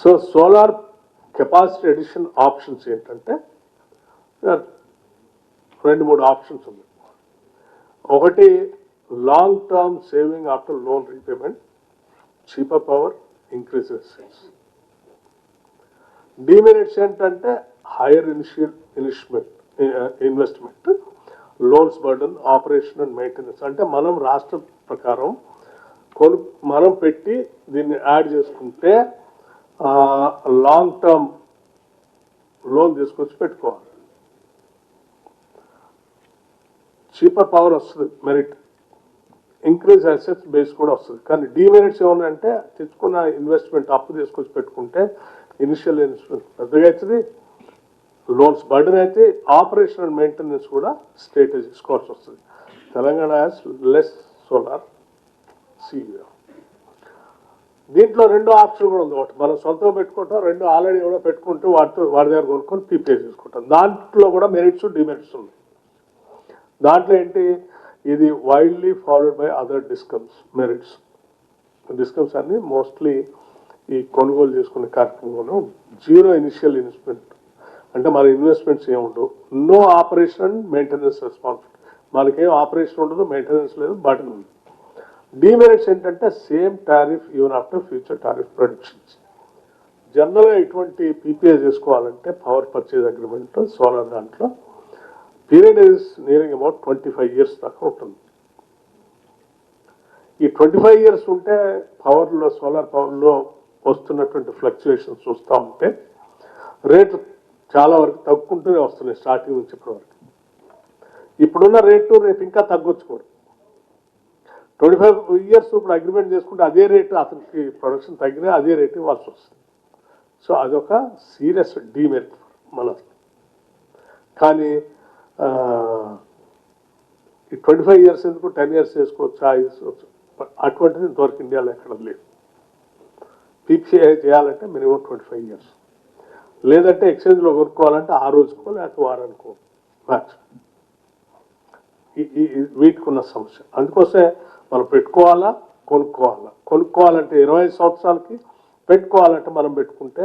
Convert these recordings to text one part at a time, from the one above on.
So solar capacity addition options ఏంటంటే రెండు మూడు ఆప్షన్స్ ఉన్నాయి. ఒకటి long term saving after loan repayment cheaper power increase sales demerits ఏంటంటే higher initial investment investment loans burden operation and maintenance అంటే మనం రాష్ట్ర ప్రకారం కొను మనం పెట్టి దీన్ని యాడ్ చేసుకుంటే లాంగ్ టర్మ్ లోన్ తీసుకొచ్చి పెట్టుకోవాలి. చీపర్ పవర్ వస్తుంది మెరిట్ ఇంక్రీజ్ అసెట్స్ బేస్ కూడా వస్తుంది. కానీ డిమెరిట్స్ ఏమన్నాయంటే తెచ్చుకున్న ఇన్వెస్ట్మెంట్ అప్పు తీసుకొచ్చి పెట్టుకుంటే ఇనిషియల్ ఇన్వెస్ట్మెంట్ పెద్దగా అవుతుంది లోన్స్ బర్డన్ అయితే ఆపరేషన్ అండ్ మెయింటెనెన్స్ కూడా స్టేట్ తీసుకోవాల్సి వస్తుంది. Telangana has less solar CEO దీంట్లో రెండో ఆప్షన్ కూడా ఉంది. ఒకటి మనం సొంతం పెట్టుకుంటాం రెండు ఆల్రెడీ కూడా పెట్టుకుంటూ వాటితో వాడి దగ్గర కొనుక్కొని ప్రిపేర్ చేసుకుంటాం. దాంట్లో కూడా మెరిట్స్ డిమెరిట్స్ ఉన్నాయి దాంట్లో ఏంటి? ఇది widely followed by other discoms merits discoms అన్ని మోస్ట్లీ ఈ కొనుగోలు చేసుకునే కార్యక్రమంలో జీరో ఇనిషియల్ ఇన్వెస్ట్మెంట్ అంటే మన ఇన్వెస్ట్మెంట్స్ ఏముండవు నో ఆపరేషన్ మెయింటెనెన్స్ రెస్పాన్సిబిలిటీ మనకేం ఆపరేషన్ ఉండదు మెయింటెనెన్స్ లేదు బటన్ ఉంది. డీమెరిట్స్ ఏంటంటే same tariff even after future tariff productions జనరల్గా ఇటువంటి పీపీఏ చేసుకోవాలంటే పవర్ పర్చేజ్ అగ్రిమెంట్ సోలార్ దాంట్లో period is nearing about twenty five years దాకా ఉంటుంది. ఈ ట్వంటీ ఫైవ్ ఇయర్స్ ఉంటే పవర్లో సోలార్ పవర్లో వస్తున్నటువంటి ఫ్లక్చుయేషన్స్ చూస్తూ ఉంటే రేటు చాలా వరకు తగ్గుకుంటూనే వస్తున్నాయి స్టార్టింగ్ నుంచి ఇప్పటివరకు ఇప్పుడున్న రేటు రేపు ఇంకా తగ్గొచ్చు కూడా. ట్వంటీ ఫైవ్ ఇయర్స్ ఇప్పుడు అగ్రిమెంట్ చేసుకుంటే అదే రేటు అతనికి ప్రొడక్షన్ తగ్గినా అదే రేటు ఇవ్వాల్సి వస్తుంది. సో అదొక సీరియస్ డీమెరిట్ మన కానీ ఈ ట్వంటీ ఫైవ్ ఇయర్స్ ఎందుకు టెన్ ఇయర్స్ చేసుకోవచ్చు ఆ చేసుకోవచ్చు? అటువంటిది ఇంతవరకు ఇండియాలో ఎక్కడ లేదు. పీపీఐ చేయాలంటే మినిమం ట్వంటీ ఫైవ్ ఇయర్స్ లేదంటే ఎక్స్చేంజ్లో కొనుక్కోవాలంటే ఆ రోజుకో లేకపోతే వారానికో మ్యాక్స్ ఈ వీటికి ఉన్న సమస్య. అందుకోసమే మనం పెట్టుకోవాలా? కొనుక్కోవాలా? కొనుక్కోవాలంటే ఇరవై ఐదు సంవత్సరాలకి పెట్టుకోవాలంటే మనం పెట్టుకుంటే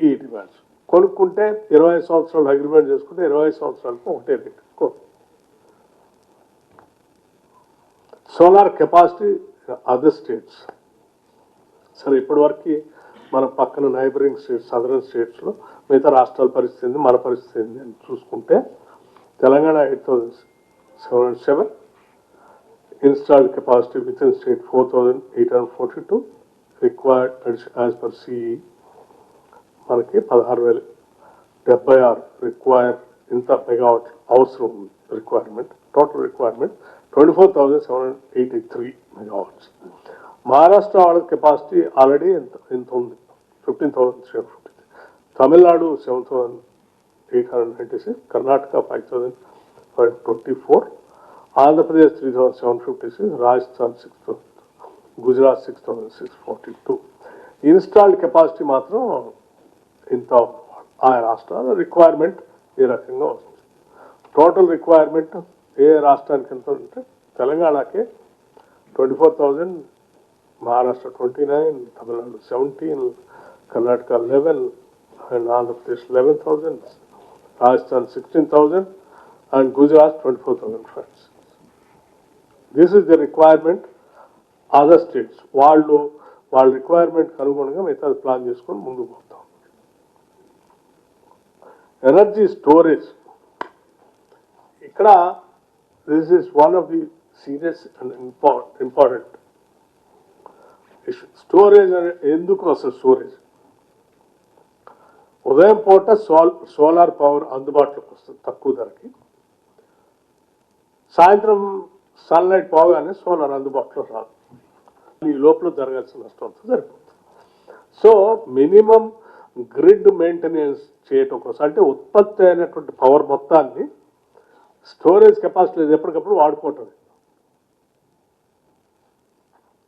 ఈ డిమాండ్స్. కొనుక్కుంటే ఇరవై సంవత్సరాలు అగ్రిమెంట్ చేసుకుంటే ఇరవై ఐదు సంవత్సరాలకు ఒకటే rate. Solar capacity other states. సరే ఇప్పటివరకు మన పక్కన నైబరింగ్ స్టేట్స్ సదరన్ స్టేట్స్లో మిగతా రాష్ట్రాల పరిస్థితి మన పరిస్థితి అని చూసుకుంటే Telangana eight thousand seven seven installed capacity within state four as eight CE two as per మనకి పదహారు వేలు. డెబ్బై ఆరు రిక్వైర్ ఇంత మెగావాట్ అవసరం ఉంది requirement total requirement twenty four thousand seven hundred eighty three megawatts Maharashtra వాళ్ళ కెపాసిటీ ఆల్రెడీ ఎంత ఎంత ఉంది. Fifteen thousand three hundred fifty Tamil Nadu seven thousand eight hundred ninety six Karnataka five thousand five twenty four Andhra Pradesh three thousand seven fifty six Rajasthan six thousand Gujarat six thousand six forty two. Installed capacity మాత్రం ఇంత ఆ రాష్ట్రాల requirement ఏ రకంగా వస్తుంది? Total requirement ఏ రాష్ట్రానికి ఎంత ఉంటే తెలంగాణకి twenty four thousand Maharashtra twenty nine Tamil Nadu seventeen Karnataka eleven and Andhra Pradesh eleven thousand Rajasthan sixteen thousand and Gujarat twenty four thousand friends. This is the requirement other states వాళ్ళు వాళ్ళ requirement అనుగుణంగా మిగతా plan చేసుకొని ముందుకు పోతాం. Energy storage ఇక్కడ this is one of the serious and important storage అనే ఎందుకు అసలు స్టోరేజ్ ఉదయం పూట సోల్ సోలార్ పవర్ అందుబాటులోకి వస్తుంది తక్కువ ధరకి. సాయంత్రం సన్లైట్ పోగానే సోలార్ అందుబాటులో రాదు. ఈ లోపల జరగాల్సిన నష్టం జరిగిపోతుంది సరిపోతుంది. సో మినిమం గ్రిడ్ మెయింటెనెన్స్ చేయటం కోసం అంటే ఉత్పత్తి అయినటువంటి పవర్ మొత్తాన్ని స్టోరేజ్ కెపాసిటీ ఎప్పటికప్పుడు వాడుకోవటం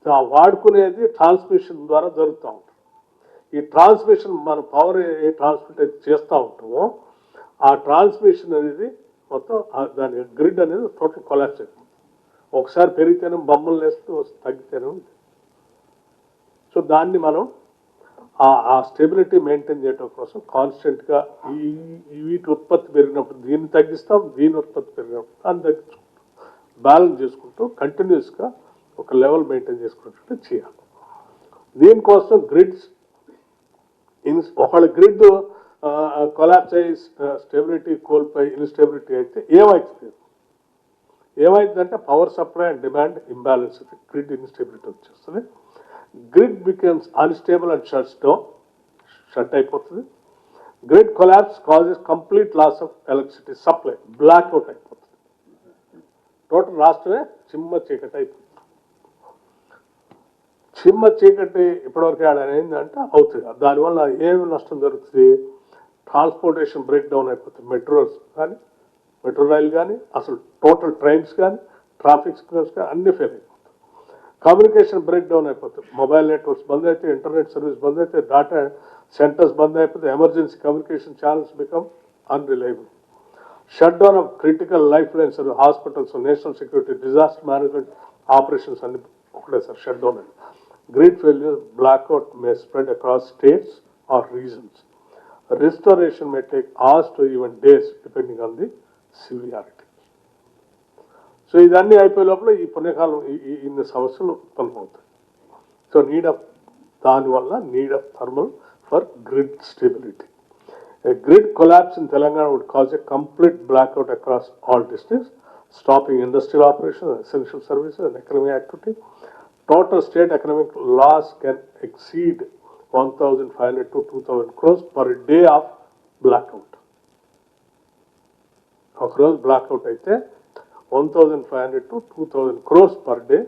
ఆ వాడుకునేది ట్రాన్స్మిషన్ ద్వారా జరుగుతూ ఉంటుంది. ఈ ట్రాన్స్మిషన్ మన పవర్ ఏ ట్రాన్స్మిట్ అయితే చేస్తూ ఉంటామో ఆ ట్రాన్స్మిషన్ అనేది మొత్తం దాని గ్రిడ్ అనేది టోటల్ కొలాప్స్ అయింది ఒకసారి పెరిగితేనే బొమ్మలు వేస్తూ తగ్గితేనే ఉంది సో దాన్ని మనం ఆ స్టెబిలిటీ మెయింటైన్ చేయడం కోసం కాన్స్టెంట్గా ఈ ఈ వీటి ఉత్పత్తి పెరిగినప్పుడు దీన్ని తగ్గిస్తాం దీని ఉత్పత్తి పెరిగినప్పుడు దాన్ని తగ్గించుకుంటాం. బ్యాలెన్స్ చేసుకుంటూ కంటిన్యూస్గా ఒక లెవెల్ మెయింటైన్ చేసుకున్నట్టు చేయాలి. దీనికోసం గ్రిడ్స్ ఇన్ ఒకళ్ళ గ్రిడ్ కొలాప్స్ అయ్యి స్టెబిలిటీ కోల్పోయి ఇన్స్టెబిలిటీ అయితే ఏమవుతుంది ఏమైందంటే power supply and demand imbalance grid instability వచ్చేస్తుంది. Grid becomes unstable and shuts down shut అయిపోతుంది. Grid collapse causes complete loss of electricity supply black out అయిపోతుంది. టోటల్ రాష్ట్రమే చిమ్మ చీకటి అయిపోతుంది. చిమ్మ చీకటి ఇప్పటివరకు ఆడ ఏంటంటే అవుతుంది. దానివల్ల ఏమి నష్టం జరుగుతుంది? ట్రాన్స్పోర్టేషన్ బ్రేక్ డౌన్ అయిపోతుంది. మెట్రోస్ కానీ మెట్రో రైలు కానీ అసలు టోటల్ ట్రైన్స్ కానీ ట్రాఫిక్ సిగ్నల్స్ కానీ అన్ని ఫెయిల్ అయిపోతాయి. కమ్యూనికేషన్ బ్రేక్ డౌన్ అయిపోతుంది. మొబైల్ నెట్వర్క్స్ బంద్ అయితే ఇంటర్నెట్ సర్వీస్ బంద్ అయితే డాటా సెంటర్స్ బంద్ అయిపోతే emergency communication channels become unreliable. Shut down of critical life lines hospitals national security disaster management operations అన్ని ఒకటే సార్ షట్ డౌన్ అండి. Grid failure blackout may spread across states or regions restoration may take hours to even days depending on the severity so ఇదన్నీ అయిపోయే లోపల ఈ పుణ్యకాలం ఈ ఇన్ని సమస్యలు ఉత్పన్నమవుతాయి సో నీడ ఆఫ్ దానివల్ల need thermal for grid stability grid collapse in Telangana would cause a complete blackout across all districts stopping industrial operation essential services and economy activity total state economic loss can exceed one thousand five hundred to two thousand crores per day of blackout ఒక రోజు blackout అయితే one thousand five hundred to two thousand crores per day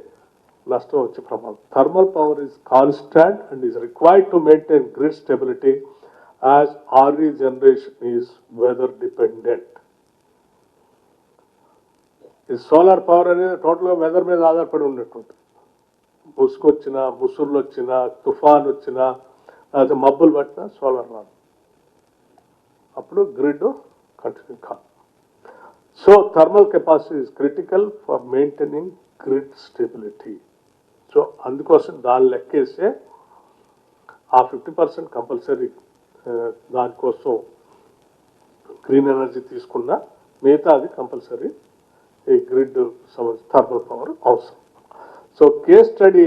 నష్టం వచ్చే ప్రమాదం. Thermal power is constant and is required to maintain grid stability as RV generation is weather dependent. ఈ solar power అనేది టోటల్గా weather మీద ఆధారపడి ఉన్నటువంటి ముసుకొచ్చిన ముసుర్లు వచ్చినా తుఫాన్ వచ్చినా లేకపోతే మబ్బులు పట్టినా సోలార్ రాదు. అప్పుడు గ్రిడ్ కంటిన్యూ కాదు. So thermal capacity critical for maintaining grid stability so అందుకోసం దాన్ని లెక్కేస్తే ఆ ఫిఫ్టీ పర్సెంట్ కంపల్సరీ దానికోసం గ్రీన్ ఎనర్జీ తీసుకున్నా మిగతా అది కంపల్సరీ ఈ గ్రిడ్ సంబంధించి థర్మల్ పవర్ అవసరం. సో కేస్ స్టడీ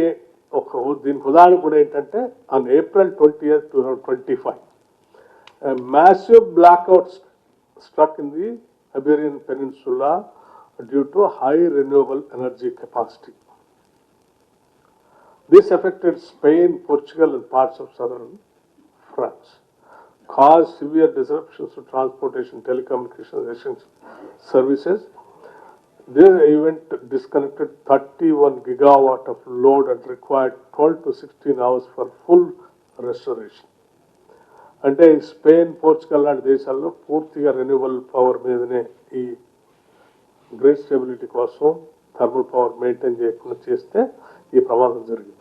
ఒక దీనికి ఉదాహరణ కూడా ఏంటంటే on April twenty year two thousand twenty five massive blackout struck in the Iberian Peninsula due to high renewable energy capacity. This affected Spain, Portugal, and parts of southern France, caused severe disruptions to transportation, telecommunications, services. This event disconnected 31 gigawatt of load and required 12 to 16 hours for full restoration. అంటే Spain Portugal లాంటి దేశాల్లో పూర్తిగా renewal power మీదనే ఈ great stability కోసం thermal power maintain చేయకుండా చేస్తే ఈ ప్రమాదం జరిగింది.